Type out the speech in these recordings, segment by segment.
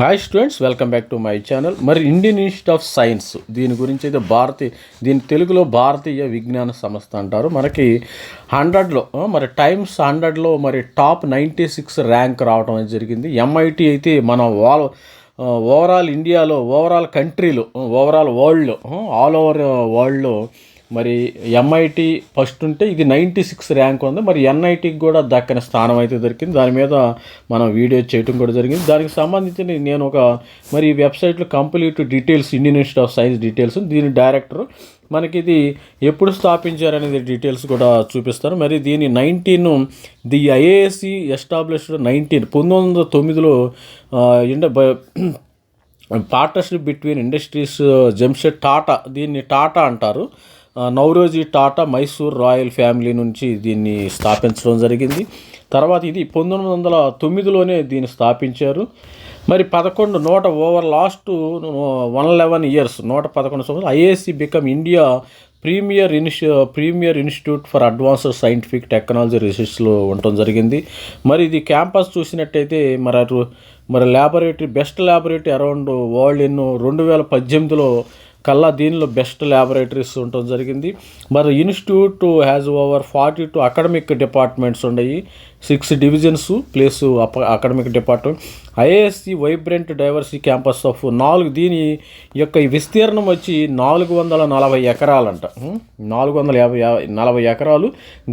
Hi students welcome back to my channel మరి Indian institute of science దీని గురించి అయితే భారతీయ దీని తెలుగులో భారతీయ విజ్ఞాన సంస్థ అంటారు. మనకి హండ్రెడ్లో మరి టైమ్స్ హండ్రెడ్లో మరి టాప్ నైంటీ సిక్స్ ర్యాంక్ రావడం అనేది జరిగింది. ఎంఐటి అయితే మన వాల్ ఓవరాల్ ఇండియాలో ఓవరాల్ కంట్రీలో ఓవరాల్ వరల్డ్లో ఆల్ ఓవర్ వరల్డ్లో మరి ఎంఐటి ఫస్ట్ ఉంటే ఇది నైంటీ సిక్స్ ర్యాంక్ ఉంది. మరి ఎన్ఐటికి కూడా దక్కని స్థానం అయితే దొరికింది. దాని మీద మనం వీడియో చేయటం కూడా జరిగింది. దానికి సంబంధించిన నేను ఒక మరి ఈ వెబ్సైట్లో complete details Indian institute of science details దీని డైరెక్టర్ మనకి ఇది ఎప్పుడు స్థాపించారనేది డీటెయిల్స్ కూడా చూపిస్తారు. మరి దీని nineteen the IISc established nineteen పంతొమ్మిది వందల తొమ్మిదిలో ఇండ partnership between industries Jamshed Tata దీన్ని టాటా అంటారు. నౌరోజీ టాటా మైసూర్ రాయల్ ఫ్యామిలీ నుంచి దీన్ని స్థాపించడం జరిగింది. తర్వాత ఇది పంతొమ్మిది వందల తొమ్మిదిలోనే దీన్ని స్థాపించారు. మరి పదకొండు నూట over last one eleven years నూట పదకొండు సంవత్సరాలు IASc become India premier ఇనిషి premier institute for advanced scientific technology రీసెర్చ్లో ఉండటం జరిగింది. మరి ఇది క్యాంపస్ చూసినట్టయితే మరి అటు మరి laboratory best laboratory around world in రెండు వేల పద్దెనిమిదిలో కల్లా దీనిలో బెస్ట్ ల్యాబొరేటరీస్ ఉండటం జరిగింది. మరి institute has over forty two academic departments ఉన్నాయి సిక్స్ డివిజన్స్ అప academic department. IISc vibrant diversity campus of నాలుగు దీని యొక్క విస్తీర్ణం వచ్చి నాలుగు వందల నలభై ఎకరాలంట. నాలుగు వందల యాభై నలభై ఎకరాలు.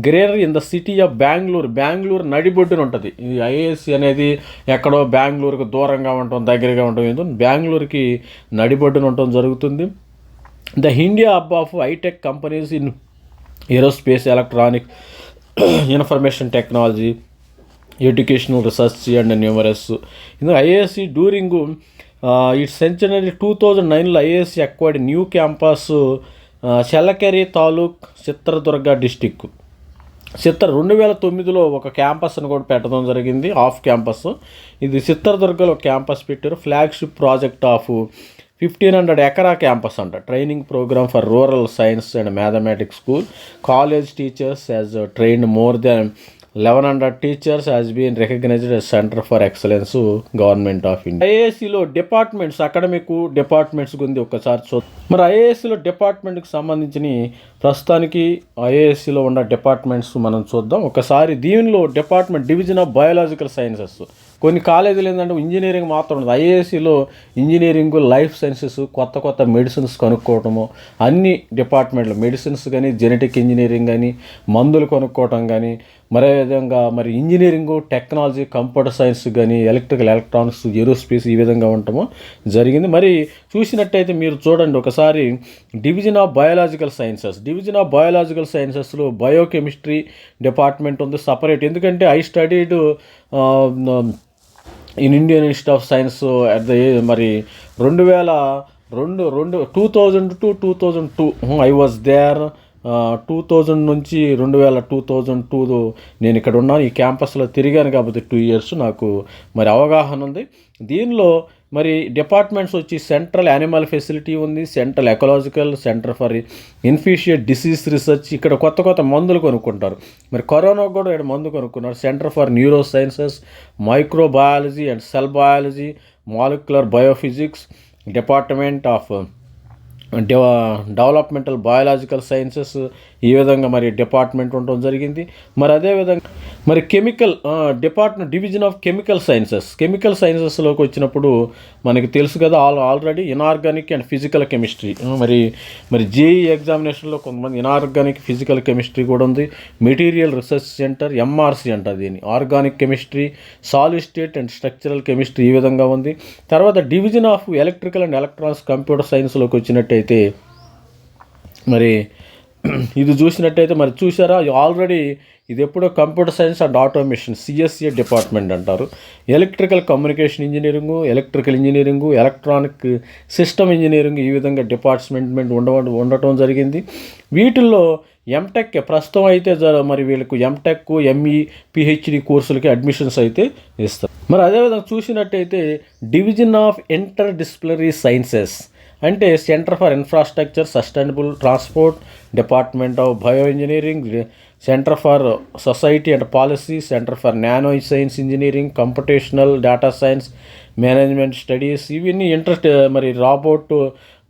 Greater in the city of Bengaluru. Bengaluru నడిబొడ్డున ఉంటుంది. ఈ ఐఏఎస్సి అనేది ఎక్కడో బెంగళూరుకు దూరంగా ఉండటం దగ్గరగా ఉండటం ఏందో బెంగళూరుకి నడిబొడ్డున ఉండటం జరుగుతుంది. The India hub of high tech companies in aerospace electronic information technology educational research and numerous ఇందులో IISc during its century two thousand నైన్లో IISc acquired new campus Challakere taluk Chitradurga district చిత్ర రెండు వేల తొమ్మిదిలో ఒక క్యాంపస్ను కూడా పెట్టడం జరిగింది ఆఫ్ క్యాంపస్ ఇది చిత్రదుర్గలో క్యాంపస్ పెట్టారు flagship project of fifteen hundred acre campus అంట. Training program for rural science and mathematics school. College teachers as trained more than eleven hundred teachers has been recognized centre for excellence government of India ఐఏఎస్సిలో departments academic departments గురించి ఒకసారి చూ మరి ఐఏఎస్సిలో డిపార్ట్మెంట్కి సంబంధించిన ప్రస్తుతానికి ఐఏఎస్సిలో ఉన్న departments మనం చూద్దాం. ఒకసారి దీనిలో department division of biological sciences కొన్ని కాలేజీలు ఏంటంటే ఇంజనీరింగ్ మాత్రం ఉండదు. ఐఏఎస్సిలో ఇంజనీరింగ్ లైఫ్ సైన్సెస్ కొత్త కొత్త మెడిసిన్స్ కనుక్కోవటము అన్ని డిపార్ట్మెంట్లు మెడిసిన్స్ కానీ జెనెటిక్ ఇంజనీరింగ్ కానీ మందులు కొనుక్కోవటం కానీ మరే విధంగా మరి ఇంజనీరింగ్ టెక్నాలజీ కంప్యూటర్ సైన్స్ కానీ ఎలక్ట్రికల్ ఎలక్ట్రానిక్స్ ఏరోస్పేస్ ఈ విధంగా ఉండటము జరిగింది. మరి చూసినట్టయితే మీరు చూడండి ఒకసారి division of biological sciences. Division of biological సైన్సెస్లో biochemistry department ఉంది సపరేట్. ఎందుకంటే I studied in Indian institute of science at the మరి రెండు వేల రెండు రెండు two thousand two two thousand two. I was there two thousand నుంచి రెండు వేల టూ థౌజండ్ టూ నేను ఇక్కడ ఉన్నాను. ఈ క్యాంపస్లో తిరిగాను కాబట్టి టూ ఇయర్స్ నాకు మరి అవగాహన ఉంది. దీనిలో మరి డిపార్ట్మెంట్స్ వచ్చి సెంట్రల్ యానిమల్ ఫెసిలిటీ ఉంది central ecological centre for infectious disease research ఇక్కడ కొత్త కొత్త మందులు కొనుక్కుంటారు. మరి కరోనా కూడా ఇక్కడ మందు కొనుక్కున్నారు. Centre for neuro sciences microbiology and cell biology molecular biophysics department of developmental biological sciences ఈ విధంగా మరి డిపార్ట్మెంట్ ఉండడం జరిగింది. మరి అదేవిధంగా మరి chemical department division of chemical sciences chemical సైన్సెస్లోకి వచ్చినప్పుడు మనకి తెలుసు కదా all already inorganic and physical chemistry. మరి మరి జేఈ ఎగ్జామినేషన్లో కొంతమంది ఇనార్గానిక్ ఫిజికల్ కెమిస్ట్రీ కూడా ఉంది. మెటీరియల్ రీసెర్చ్ సెంటర్ ఎంఆర్సి అంటారు దీన్ని. Organic chemistry solid state and structural chemistry ఈ విధంగా ఉంది. తర్వాత division of electrical and electronics computer సైన్స్లోకి వచ్చినట్టయితే మరి ఇది చూసినట్టయితే మరి చూసారా ఆల్రెడీ ఇది ఎప్పుడో computer science and automation CSA department అంటారు. Electrical communication engineering electrical engineering electronic system engineering ఈ విధంగా డిపార్ట్మెంట్ ఉండ ఉండటం జరిగింది. వీటిల్లో ఎంటెక్ ప్రస్తుతం అయితే మరి వీళ్ళకు ఎంటెక్ ఎంఈ పిహెచ్డి కోర్సులకి అడ్మిషన్స్ అయితే ఇస్తారు. మరి అదేవిధంగా చూసినట్టయితే division of interdisciplinary sciences అంటే centre for infrastructure sustainable transport department of bio engineering centre for society and policy centre for nano science engineering computational data science management studies ఇవన్నీ interest మరి Robert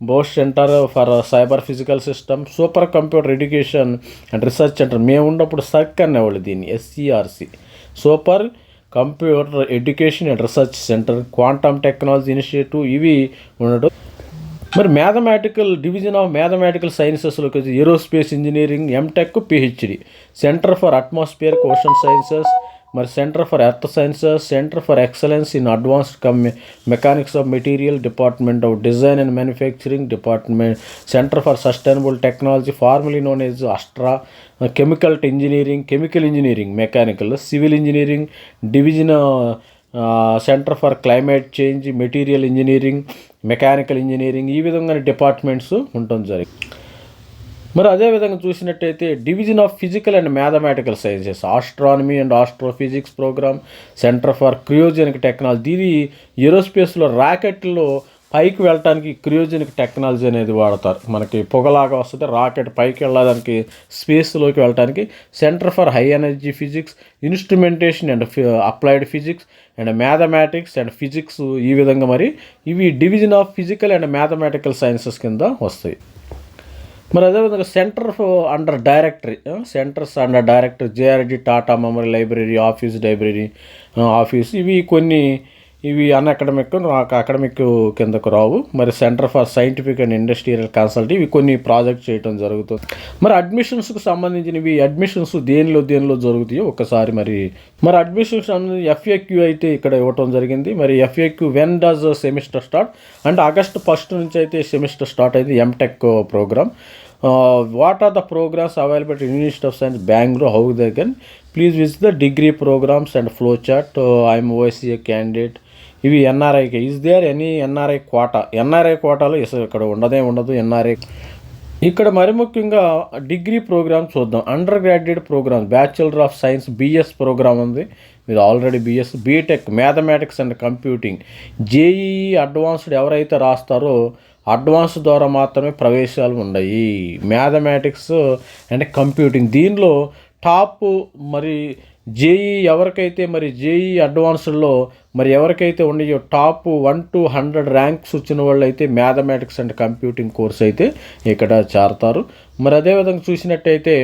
Bosch centre for cyber physical system super computer education and research centre. మేము ఉన్నప్పుడు SERC అనేవాళ్ళు దీన్ని SERC super computer education and research centre quantum technology initiative ఇవి ఉండటం మరి mathematical division of mathematical సైన్సెస్లోకి వచ్చి aerospace engineering MTech PhD centre for atmosphere ocean sciences మరి centre for earth sciences centre for excellence in advanced come mechanics of material department of design and manufacturing department centre for sustainable technology formerly known as ASTRA chemical engineering chemical engineering mechanical civil engineering division centre for climate change material engineering mechanical engineering ఈ విధంగా departments ఉండటం జరిగింది. మరి అదేవిధంగా చూసినట్టయితే division of physical and mathematical sciences astronomy and astrophysics program centre for cryogenic technology. ఇది ఏరోస్పేస్లో రాకెట్లో పైకి వెళ్ళటానికి క్రియోజెనిక్ టెక్నాలజీ అనేది వాడతారు. మనకి పొగలాగా వస్తుంది రాకెట్ పైకి వెళ్ళడానికి స్పేస్లోకి వెళ్ళడానికి centre for high energy physics instrumentation and applied physics and mathematics and physics ఈ విధంగా మరి ఇవి division of physical and mathematical sciences కింద వస్తాయి. మరి అదేవిధంగా centre under directory centres under director JRD Tata memory library office library office ఇవి కొన్ని ఇవి అన్ అకాడమిక్ నాకు అకాడమిక్ కిందకు రావు. మరి centre for scientific and industrial consult ఇవి కొన్ని ప్రాజెక్ట్ చేయడం జరుగుతుంది. మరి అడ్మిషన్స్కి సంబంధించినవి అడ్మిషన్స్ దేనిలో దేనిలో జరుగుతాయో ఒకసారి మరి మరి అడ్మిషన్స్ అనేది ఎఫ్ఏక్యూ అయితే ఇక్కడ ఇవ్వటం జరిగింది. మరి FAQ when does semester start అంటే ఆగస్ట్ ఫస్ట్ నుంచి అయితే సెమిస్టర్ స్టార్ట్ అయింది MTech program what are the programs available university of science Bengaluru how they can please visit the degree programs and flow chart IM OSC candidate ఇవి ఎన్ఆర్ఐకి is there any NRI quota NRI కోటాలో ఇస- ఇక్కడ ఉండదే ఉండదు NRI ఇక్కడ మరి ముఖ్యంగా degree programme చూద్దాం. Undergraduate program bachelor of science BS program ఉంది. మీరు already BS BTech mathematics and computing JEE advanced ఎవరైతే రాస్తారో అడ్వాన్స్ ద్వారా మాత్రమే ప్రవేశాలు ఉన్నాయి. మ్యాథమెటిక్స్ అండ్ కంప్యూటింగ్ దీనిలో టాప్ మరి జేఈ ఎవరికైతే మరి జేఈ అడ్వాన్స్డ్లో మరి ఎవరికైతే ఉన్నాయో top one to hundred ranks వచ్చిన వాళ్ళు అయితే మ్యాథమెటిక్స్ అండ్ కంప్యూటింగ్ కోర్స్ అయితే ఇక్కడ చేరతారు. మరి అదేవిధంగా చూసినట్టయితే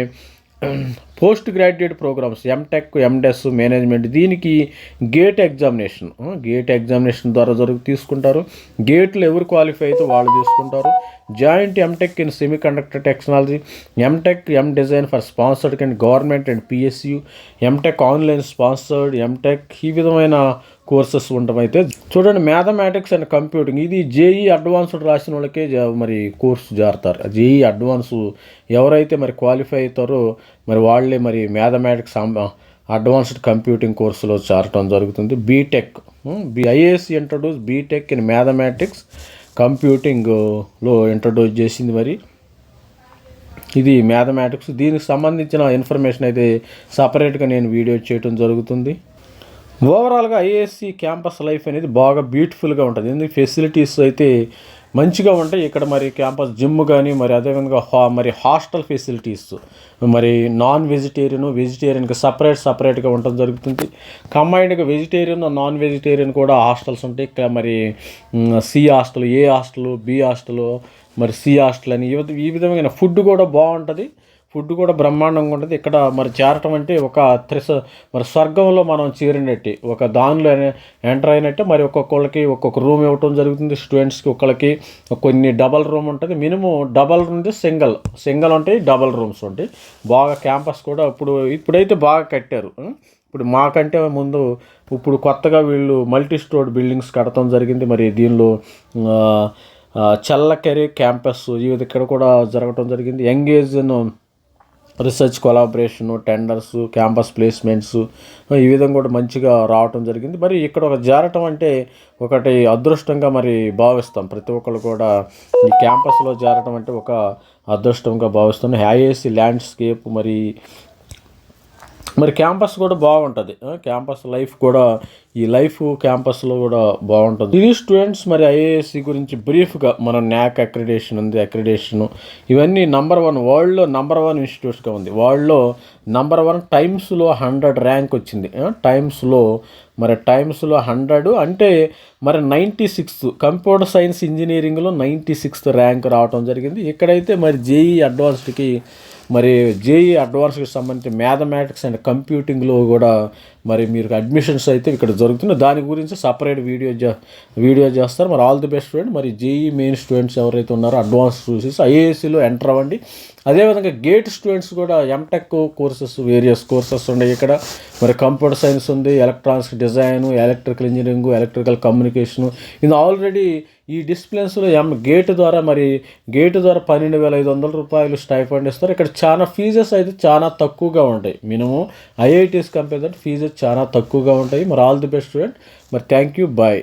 post graduate programs MTech MDes management దీనికి గేట్ ఎగ్జామినేషన్ గేట్ ఎగ్జామినేషన్ ద్వారా జరుగు తీసుకుంటారు. గేట్లు ఎవరు క్వాలిఫై అయితే వాళ్ళు తీసుకుంటారు. Joint MTech in semiconductor technology MTech M design for sponsored and government and PSU MTech online sponsored MTech ఈ విధమైన కోర్సెస్ ఉండటం అయితే చూడండి మ్యాథమెటిక్స్ అండ్ కంప్యూటింగ్ ఇది జేఈ అడ్వాన్స్డ్ రాసిన వాళ్ళకే మరి కోర్సు జారుతారు. జేఈ అడ్వాన్స్ ఎవరైతే మరి క్వాలిఫై అవుతారో మరి వాళ్ళే మరి మ్యాథమెటిక్స్ అడ్వాన్స్డ్ కంప్యూటింగ్ కోర్సులో చేరటం జరుగుతుంది. BTech B IAS introduce BTech in mathematics కంప్యూటింగ్లో introduce చేసింది మరి. ఇది మ్యాథమెటిక్స్. దీనికి సంబంధించిన ఇన్ఫర్మేషన్ అయితే సపరేట్గా నేను వీడియో చేయడం జరుగుతుంది. ఓవరాల్గా ఐఏఎస్సి క్యాంపస్ లైఫ్ అనేది బాగా బ్యూటిఫుల్గా ఉంటుంది. ఎందుకు ఫెసిలిటీస్ అయితే మంచిగా ఉంటాయి. ఇక్కడ మరి క్యాంపస్ జిమ్ కానీ మరి అదేవిధంగా హా మరి హాస్టల్ ఫెసిలిటీస్ మరి నాన్ వెజిటేరియన్ వెజిటేరియన్కి సపరేట్ సపరేట్గా ఉండటం జరుగుతుంది. కంబైన్డ్గా వెజిటేరియన్ నాన్ వెజిటేరియన్ కూడా హాస్టల్స్ ఉంటాయి. ఇక్కడ మరి C hostel A hostel B hostel మరి సి హాస్టల్ అని ఈ ఈ విధమైన ఫుడ్ కూడా బాగుంటుంది. ఫుడ్ కూడా బ్రహ్మాండంగా ఉంటుంది. ఇక్కడ మరి చేరటం అంటే ఒక త్రిస మరి స్వర్గంలో మనం చేరినట్టు. ఒక దానిలో ఎంటర్ అయినట్టే. మరి ఒక్కొక్కళ్ళకి ఒక్కొక్క రూమ్ ఇవ్వటం జరుగుతుంది. స్టూడెంట్స్కి ఒకళ్ళకి కొన్ని డబల్ రూమ్ ఉంటుంది. మినిమం డబల్ నుండి సింగిల్. సింగిల్ ఉంటాయి డబల్ రూమ్స్ ఉంటాయి. బాగా క్యాంపస్ కూడా ఇప్పుడు ఇప్పుడైతే బాగా కట్టారు. ఇప్పుడు మాకంటే ముందు ఇప్పుడు కొత్తగా వీళ్ళు మల్టీ స్టోర్ బిల్డింగ్స్ కడటం జరిగింది. మరి దీనిలో చల్లకెరీ క్యాంపస్ ఈ ఇక్కడ కూడా జరగటం జరిగింది. Engage research collaboration tenders campus placements ఈ విధంగా కూడా మంచిగా రావటం జరిగింది. మరి ఇక్కడ ఒక జారటం అంటే ఒకటి అదృష్టంగా మరి భావిస్తాం. ప్రతి ఒక్కరు కూడా ఈ క్యాంపస్లో జారటం అంటే ఒక అదృష్టంగా భావిస్తాం. హ్యాయేసి ల్యాండ్స్కేప్ మరి మరి క్యాంపస్ కూడా బాగుంటుంది. క్యాంపస్ లైఫ్ కూడా ఈ లైఫ్ క్యాంపస్లో కూడా బాగుంటుంది. ఇది స్టూడెంట్స్ మరి ఐఏఎస్సి గురించి బ్రీఫ్గా మన న్యాక్ అక్రిడేషన్ ఉంది అక్రిడేషను. ఇవన్నీ నంబర్ వన్ వరల్డ్లో నంబర్ వన్ ఇన్స్టిట్యూట్స్గా ఉంది. వరల్డ్లో నంబర్ వన్ టైమ్స్లో హండ్రెడ్ ర్యాంక్ వచ్చింది. టైమ్స్లో మరి టైమ్స్లో హండ్రెడ్ అంటే మరి నైంటీ సిక్స్త్ కంప్యూటర్ సైన్స్ ఇంజనీరింగ్లో నైంటీ సిక్స్త్ ర్యాంక్ రావడం జరిగింది. ఇక్కడైతే మరి జేఈ అడ్వాన్స్డ్కి మరి జేఈ అడ్వాన్స్కి సంబంధించి మ్యాథమెటిక్స్ అండ్ కంప్యూటింగ్లో కూడా మరి మీరు అడ్మిషన్స్ అయితే ఇక్కడ జరుగుతున్నాయి. దాని గురించి సపరేట్ వీడియో చే- వీడియో చేస్తారు. మరి ఆల్ ది బెస్ట్ స్టూడెంట్ మరి జేఈ మెయిన్ స్టూడెంట్స్ ఎవరైతే ఉన్నారో అడ్వాన్స్ చూసేసి ఐఏఎస్సీలో ఎంటర్ అవ్వండి. అదేవిధంగా గేట్ స్టూడెంట్స్ కూడా ఎంటెక్ కోర్సెస్ వేరియస్ కోర్సెస్ ఉన్నాయి ఇక్కడ. మరి కంప్యూటర్ సైన్స్ ఉంది electronics design electrical engineering electrical communication ఇది ఆల్రెడీ ఈ డిసిప్లిన్స్లో ఎం గేట్ ద్వారా మరి గేట్ ద్వారా పన్నెండు వేల ఐదు వందల రూపాయలు స్టైఫండ్ ఇస్తారు. ఇక్కడ చాలా ఫీజెస్ అయితే చాలా తక్కువగా ఉంటాయి. Minimum IITs compare that fees చాలా తక్కువగా ఉంటాయి. మరి ఆల్ ది బెస్ట్ స్టూడెంట్ మరి థ్యాంక్ యూ బాయ్